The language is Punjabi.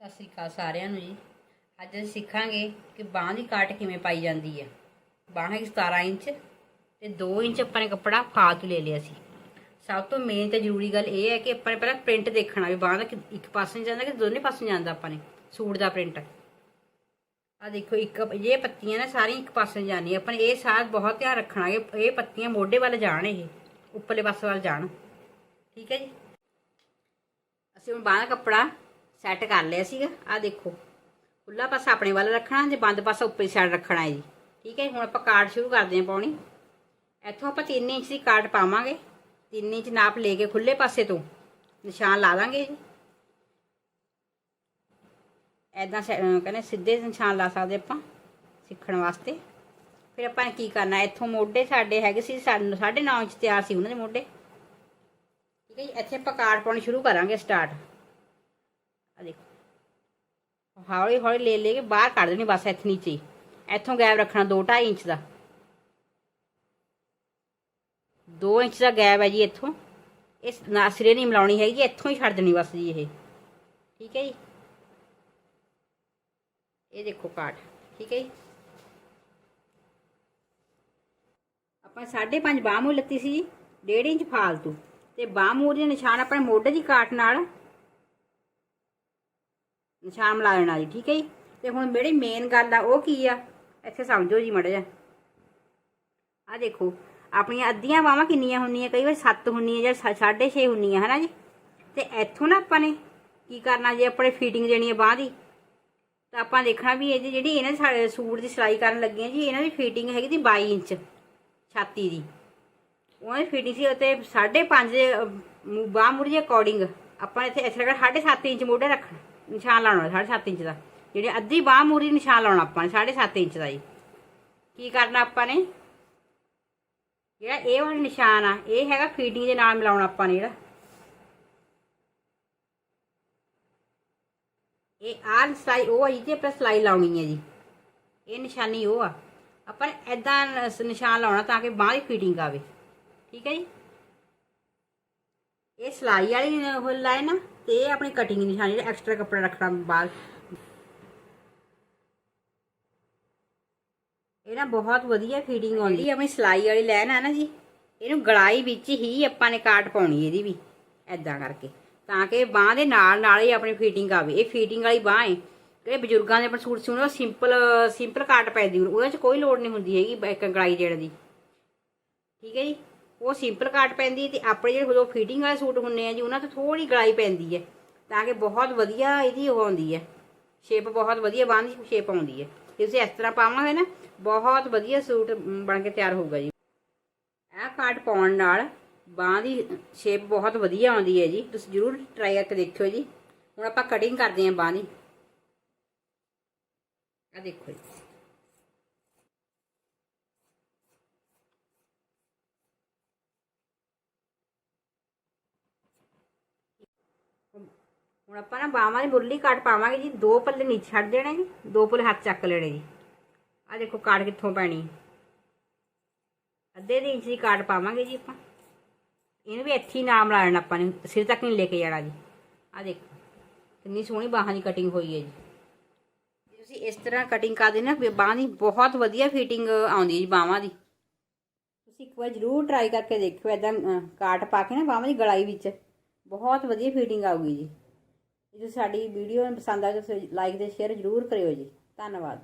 ਸਤਿ ਸ੍ਰੀ ਅਕਾਲ ਸਾਰਿਆਂ ਨੂੰ ਜੀ। ਅੱਜ ਅਸੀਂ ਸਿੱਖਾਂਗੇ ਕਿ ਬਾਂਹ ਦੀ ਕਾਟ ਕਿਵੇਂ ਪਾਈ ਜਾਂਦੀ ਹੈ। ਬਾਂਹ ਹੈਗੀ 17 ਇੰਚ ਤੇ 2 ਇੰਚ ਆਪਾਂ ਨੇ ਕੱਪੜਾ ਫਾਲਤੂ ਲੈ ਲਿਆ ਸੀ। ਸਭ ਤੋਂ ਮੇਨ ਤੇ ਜ਼ਰੂਰੀ ਗੱਲ ਇਹ ਹੈ ਕਿ ਆਪਾਂ ਨੇ ਪਹਿਲਾਂ ਪ੍ਰਿੰਟ ਦੇਖਣਾ ਵੀ ਬਾਂਹ ਦਾ ਇੱਕ ਪਾਸੇ ਨੂੰ ਜਾਂਦਾ ਕਿ ਦੋਨੇ ਪਾਸੇ ਨੂੰ ਜਾਂਦਾ ਆਪਾਂ ਨੇ, ਸੂਟ ਦਾ ਪ੍ਰਿੰਟ ਆ ਦੇਖੋ, ਇੱਕ ਇਹ ਪੱਤੀਆਂ ਨੇ ਸਾਰੀਆਂ ਇੱਕ ਪਾਸੇ ਨੂੰ ਜਾਂਦੀਆਂ ਆਪਾਂ ਨੇ ਇਹ ਸਾਰ ਬਹੁਤ ਧਿਆਨ ਰੱਖਣਾ ਕਿ ਇਹ ਪੱਤੀਆਂ ਮੋਢੇ ਵੱਲ ਜਾਣ ਇਹ, ਉੱਪਰਲੇ ਪਾਸੇ ਵੱਲ ਜਾਣ। ਠੀਕ ਹੈ ਜੀ? ਅਸੀਂ ਹੁਣ ਬਾਹਰ ਕੱਪੜਾ ਸੈੱਟ ਕਰ ਲਿਆ ਸੀਗਾ। ਆ ਦੇਖੋ। ਖੁੱਲਾ ਪਾਸਾ ਆਪਣੇ ਵੱਲ ਰੱਖਣਾ ਤੇ ਬੰਦ ਪਾਸਾ ਉੱਪਰ ਸਾਈਡ ਰੱਖਣਾ ਹੈ ਜੀ। ਠੀਕ ਹੈ ਜੀ, ਹੁਣ ਆਪਾਂ ਕਾਰਡ ਸ਼ੁਰੂ ਕਰਦੇ ਹਾਂ ਪਾਉਣੀ। ਇੱਥੋਂ ਆਪਾਂ 3 ਇੰਚ ਦੀ ਕਾਟ ਪਾਵਾਂਗੇ। 3 ਇੰਚ ਨਾਪ ਲੈ ਕੇ ਖੁੱਲੇ ਪਾਸੇ ਤੋਂ ਨਿਸ਼ਾਨ ਲਾ ਦਾਂਗੇ ਜੀ। ਐਦਾਂ ਕਹਿੰਦੇ ਸਿੱਧੇ ਨਿਸ਼ਾਨ ਲਾ ਸਕਦੇ ਆਪਾਂ ਸਿੱਖਣ ਵਾਸਤੇ। ਫਿਰ ਆਪਾਂ ਕੀ ਕਰਨਾ? ਇੱਥੋਂ ਮੋਢੇ ਸਾਡੇ ਹੈਗੇ ਸੀ 9.5 ਇੰਚ ਤਿਆਰ ਸੀ ਉਹਨਾਂ ਦੇ ਮੋਢੇ। ਠੀਕ ਹੈ ਜੀ? ਇੱਥੇ ਆਪਾਂ ਕਾਟ ਪਾਉਣੀ ਸ਼ੁਰੂ ਕਰਾਂਗੇ ਸਟਾਰਟ ਆ ਦੇਖੋ। ਹੌਲੀ ਹੌਲੀ ਲੈ ਲੈ ਕੇ ਬਾਹਰ ਕੱਢ ਦੇਣੀ ਬਸ ਇੱਥੇ ਨੀਚੇ ਇੱਥੋਂ ਗੈਪ ਰੱਖਣਾ 2.5 ਇੰਚ ਦਾ। 2 ਇੰਚ ਦਾ ਗੈਪ ਹੈ ਜੀ ਇੱਥੋਂ। ਇਸ ਨਾਸਰੇ ਨਹੀਂ ਮਿਲਾਉਣੀ ਹੈਗੀ ਇੱਥੋਂ ਹੀ ਛੱਡ ਦੇਣੀ ਬਸ ਜੀ ਇਹ। ਠੀਕ ਹੈ ਜੀ? ਇਹ ਦੇਖੋ ਕਾਟ ਠੀਕ ਹੈ ਜੀ? ਆਪਾਂ 5.5 ਬਾਹ ਮੂੰਹ ਲੱਤੀ ਸੀ 1.5 ਇੰਚ ਫਾਲਤੂ। ਤੇ ਬਾਹ ਮੂੰਹ ਦੇ ਨਿਸ਼ਾਨ ਆਪਣੇ ਮੋਢੇ ਦੀ ਕਾਟ ਨਾਲ ਨਿਸ਼ਾਨ ਮਿਲਾ ਲੈਣਾ ਜੀ ਠੀਕ ਹੈ ਜੀ? ਤੇ ਹੁਣ ਜਿਹੜੀ ਮੇਨ ਗੱਲ ਆ, ਉਹ ਕੀ ਆ? ਇੱਥੇ ਸਮਝੋ ਜੀ ਮੜਾ ਜਾ ਆ ਦੇਖੋ, ਆਪਣੀਆਂ ਅੱਧੀਆਂ ਬਾਹਾਂ ਕਿੰਨੀਆਂ ਹੁੰਦੀਆਂ? ਕਈ ਵਾਰ 7 ਹੁੰਦੀਆਂ ਜਾਂ 6.5 ਹੁੰਦੀਆਂ, ਹਨਾ ਜੀ? ਤੇ ਇੱਥੋਂ ਨਾ ਆਪਾਂ ਨੇ ਕੀ ਕਰਨਾ ਜੇ ਆਪਣੇ ਫਿਟਿੰਗ ਦੇਣੀ ਹੈ ਬਾਹ ਦੀ? ਤਾਂ ਆਪਾਂ ਦੇਖਣਾ ਵੀ ਇਹ ਜਿਹੜੀ ਇਹਨਾਂ ਦੇ ਸਾਡੇ ਸੂਟ ਦੀ ਸਿਲਾਈ ਕਰਨ ਲੱਗੇ ਆ ਜੀ, ਇਹਨਾਂ ਦੀ ਫੀਟਿੰਗ ਹੈਗੀ ਦੀ 22 ਇੰਚ, ਛਾਤੀ ਦੀ। ਉਹਨਾਂ ਦੀ ਫਿਟਿੰਗ ਸੀ ਅਤੇ 5.5 ਦੇ ਬਾਹ ਮੁੜੀ ਅਕੋਰਡਿੰਗ ਆਪਾਂ ਇੱਥੇ ਇੱਥੇ ਰੱਖਣਾ 7.5 ਇੰਚ ਮੋਢੇ ਰੱਖਣਾ। ਨਿਸ਼ਾਨ ਲਾਉਣਾ 7.5 ਇੰਚ ਦਾ। ਜਿਹੜੇ ਅੱਧੀ ਬਾਹ ਮੂਰੀ ਨਿਸ਼ਾਨ ਲਾਉਣਾ ਆਪਾਂ ਨੇ 7.5 ਇੰਚ ਦਾ ਜੀ। ਕੀ ਕਰਨਾ ਆਪਾਂ ਨੇ? ਜਿਹੜਾ ਇਹ ਵਾਲਾ ਨਿਸ਼ਾਨ ਆ, ਇਹ ਹੈਗਾ ਫੀਟਿੰਗ ਦੇ ਨਾਲ ਮਿਲਾਉਣਾ ਆਪਾਂ ਨੇ ਜਿਹੜਾ। ਇਹ ਆਲ ਸਲਾਈ, ਉਹ ਹੈ ਜਿਹਦੇ ਆਪਾਂ ਸਲਾਈ ਲਾਉਣੀ ਹੈ ਜੀ। ਇਹ ਨਿਸ਼ਾਨੀ ਉਹ ਆ। ਆਪਾਂ ਨੇ ਐਦਾਂ ਨਿਸ਼ਾਨ ਲਾਉਣਾ ਤਾਂ ਕਿ ਬਾਹ ਦੀ ਫਿਟਿੰਗ ਆਵੇ। ਠੀਕ ਹੈ ਜੀ? ਇਹ ਸਲਾਈ ਵਾਲੀ ਉਹ ਲਾਏ ਨਾ ਤੇ ਇਹ ਆਪਣੀ ਕਟਿੰਗ ਨਿਸ਼ਾਨੀ ਜਿਹੜਾ ਐਕਸਟਰਾ ਕੱਪੜਾ ਰੱਖਣਾ ਬਾਹਰ ਇਹ ਨਾ ਬਹੁਤ ਵਧੀਆ ਫਿਟਿੰਗ ਆਉਂਦੀ। ਹੈ ਆਪਣੀ ਸਲਾਈ ਵਾਲੀ ਲੈਣ ਆ ਨਾ ਜੀ, ਇਹਨੂੰ ਗਲਾਈ ਵਿੱਚ ਹੀ ਆਪਾਂ ਨੇ ਕਾਟ ਪਾਉਣੀ ਇਹਦੀ ਵੀ ਐਦਾਂ ਕਰਕੇ। ਤਾਂ ਕਿ ਬਾਹ ਦੇ ਨਾਲ ਨਾਲ ਹੀ ਆਪਣੀ ਫਿਟਿੰਗ ਆਵੇ। ਇਹ ਫੀਟਿੰਗ ਵਾਲੀ ਬਾਹ ਹੈ ਜਿਹੜੇ ਬਜ਼ੁਰਗਾਂ ਦੇ ਆਪਣੇ ਸੂਟ ਸਿਉਣੇ ਉਹ ਸਿੰਪਲ ਸਿੰਪਲ ਕਾਟ ਪੈਂਦੀ ਉਹਦੇ 'ਚ ਕੋਈ ਲੋੜ ਨਹੀਂ ਹੁੰਦੀ ਹੈਗੀ ਇੱਕ ਗਲਾਈ ਜਿਹੜਾ ਦੀ। ਠੀਕ ਹੈ ਜੀ? ਉਹ ਸਿੰਪਲ ਕਾਟ ਪੈਂਦੀ ਤੇ ਆਪਣੇ ਜਿਹੜੇ ਉਹ ਫਿਟਿੰਗ ਵਾਲੇ ਸੂਟ ਹੁੰਨੇ ਆ ਜੀ, ਉਹਨਾਂ ਤੇ ਥੋੜੀ ਗਲਾਈ ਪੈਂਦੀ ਹੈ, ਤਾਂ ਕਿ ਬਹੁਤ ਵਧੀਆ ਇਹਦੀ ਉਹ ਆਉਂਦੀ ਹੈ। ਸ਼ੇਪ ਬਹੁਤ ਵਧੀਆ ਬਾਂਹ ਦੀ ਸ਼ੇਪ ਆਉਂਦੀ ਹੈ। ਜੇ ਤੁਸੀਂ ਇਸ ਤਰ੍ਹਾਂ ਪਾਵਾਂਗੇ ਨਾ, ਬਹੁਤ ਵਧੀਆ ਸੂਟ ਬਣ ਕੇ ਤਿਆਰ ਹੋਊਗਾ ਜੀ। ਇਹ ਕਾਟ ਪਾਉਣ ਨਾਲ ਬਾਂਹ ਦੀ ਸ਼ੇਪ ਬਹੁਤ ਵਧੀਆ ਆਉਂਦੀ ਹੈ ਜੀ। ਤੁਸੀਂ ਜ਼ਰੂਰ ਟਰਾਈ ਕਰਕੇ ਦੇਖਿਓ ਜੀ। ਹੁਣ ਆਪਾਂ ਕਟਿੰਗ ਕਰਦੇ ਹਾਂ ਬਾਂਹ ਦੀ। ਆ ਦੇਖੋ ਜੀ। ਹੁਣ ਆਪਾਂ ਨਾ ਬਾਹਾਂ ਦੀ ਮੁਰਲੀ ਕਾਟ ਪਾਵਾਂਗੇ ਜੀ। ਦੋ ਪੱਲੇ ਨੀਚੇ ਛੱਡ ਦੇਣੇ ਜੀ। ਦੋ ਪੱਲੇ ਹੱਥ ਚੱਕ ਲੈਣੇ ਜੀ। ਆ ਦੇਖੋ ਕਾਟ ਕਿੱਥੋਂ ਪੈਣੀ। ਅੱਧੇ ਦੇ ਇੰਚ ਦੀ ਕਾਟ ਪਾਵਾਂਗੇ ਜੀ ਆਪਾਂ। ਇਹਨੂੰ ਵੀ ਇੱਥੇ ਹੀ ਨਾਮ ਲਾ ਲੈਣਾ ਆਪਾਂ ਨੇ। ਸਿਰ ਤੱਕ ਨਹੀਂ ਲੈ ਕੇ ਜਾਣਾ ਜੀ। ਆ ਦੇਖੋ, ਕਿੰਨੀ ਸੋਹਣੀ ਬਾਹਾਂ ਦੀ ਕਟਿੰਗ ਹੋਈ ਹੈ ਜੀ। ਤੁਸੀਂ ਇਸ ਤਰ੍ਹਾਂ ਕਟਿੰਗ ਕਰਦੇ ਨਾ, ਬਾਹਾਂ ਦੀ ਬਹੁਤ ਵਧੀਆ ਫਿਟਿੰਗ ਆਉਂਦੀ ਹੈ ਜੀ ਬਾਹਾਂ ਦੀ। ਤੁਸੀਂ ਇੱਕ ਵਾਰ ਜ਼ਰੂਰ ਟਰਾਈ ਕਰਕੇ ਦੇਖਿਓ। ਐਦਾਂ ਕਾਟ ਪਾ ਕੇ ਨਾ ਬਾਹਾਂ ਦੀ ਗਲਾਈ ਵਿੱਚ। ਬਹੁਤ ਵਧੀਆ ਫਿਟਿੰਗ ਆਊਗੀ ਜੀ। ਜੇ ਸਾਡੀ ਵੀਡੀਓ ਪਸੰਦ ਆ ਤਾਂ ਲਾਈਕ ਤੇ ਸ਼ੇਅਰ ਜ਼ਰੂਰ ਕਰਿਓ ਜੀ। ਧੰਨਵਾਦ।